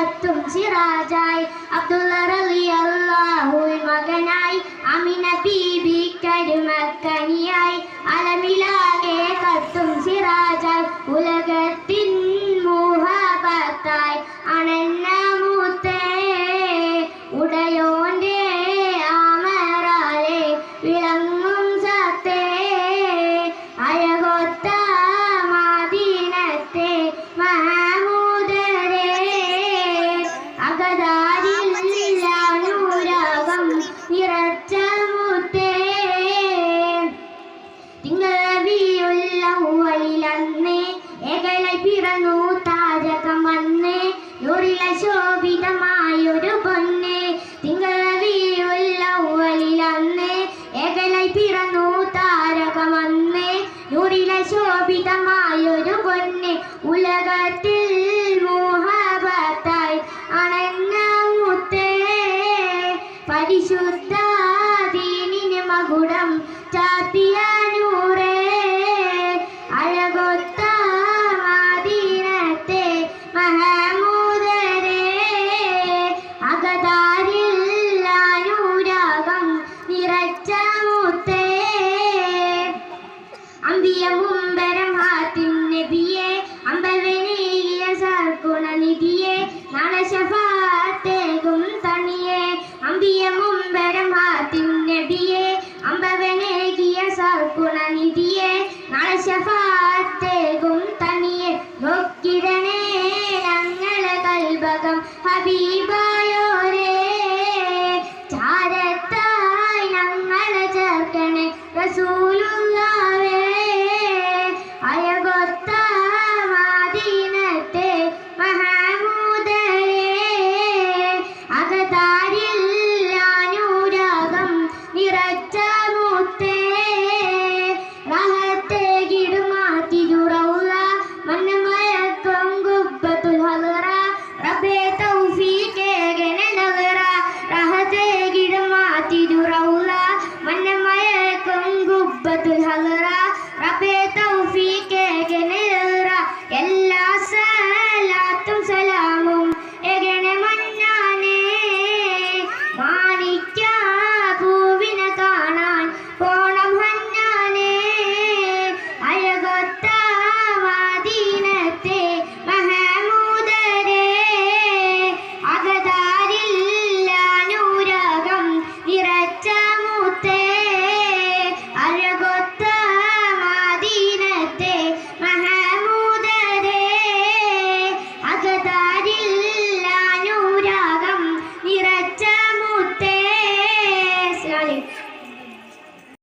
കത്തും സിറാജായി അബ്ദുള്ള റളിയല്ലാഹുവിൻ മകനായി. അമിന ബീബി കരുമക്കനിയായി. അലമിലാകെ കത്തും സിറാജായി ഉലകത്തിൻ മുഹബത്തായി. അണന്ന മുത്തേ ഉടയോന്റെ ആമറാലെ. വിളങ്ങും സത്തേ അഴകൊത്ത മാദീനത്തെ മഹമൂദരേ ശോഭിതമായൊരു പൊന്ന്. ഉലകത്തിൽ മോഹബത്തായി അണങ്ങ മുത്തേ. പരിശുദ്ധ ലോകം ഹബീബായോരേ. ചാരത്തായി ഞങ്ങളെ ചേർക്കണേ. റസൂലുള്ള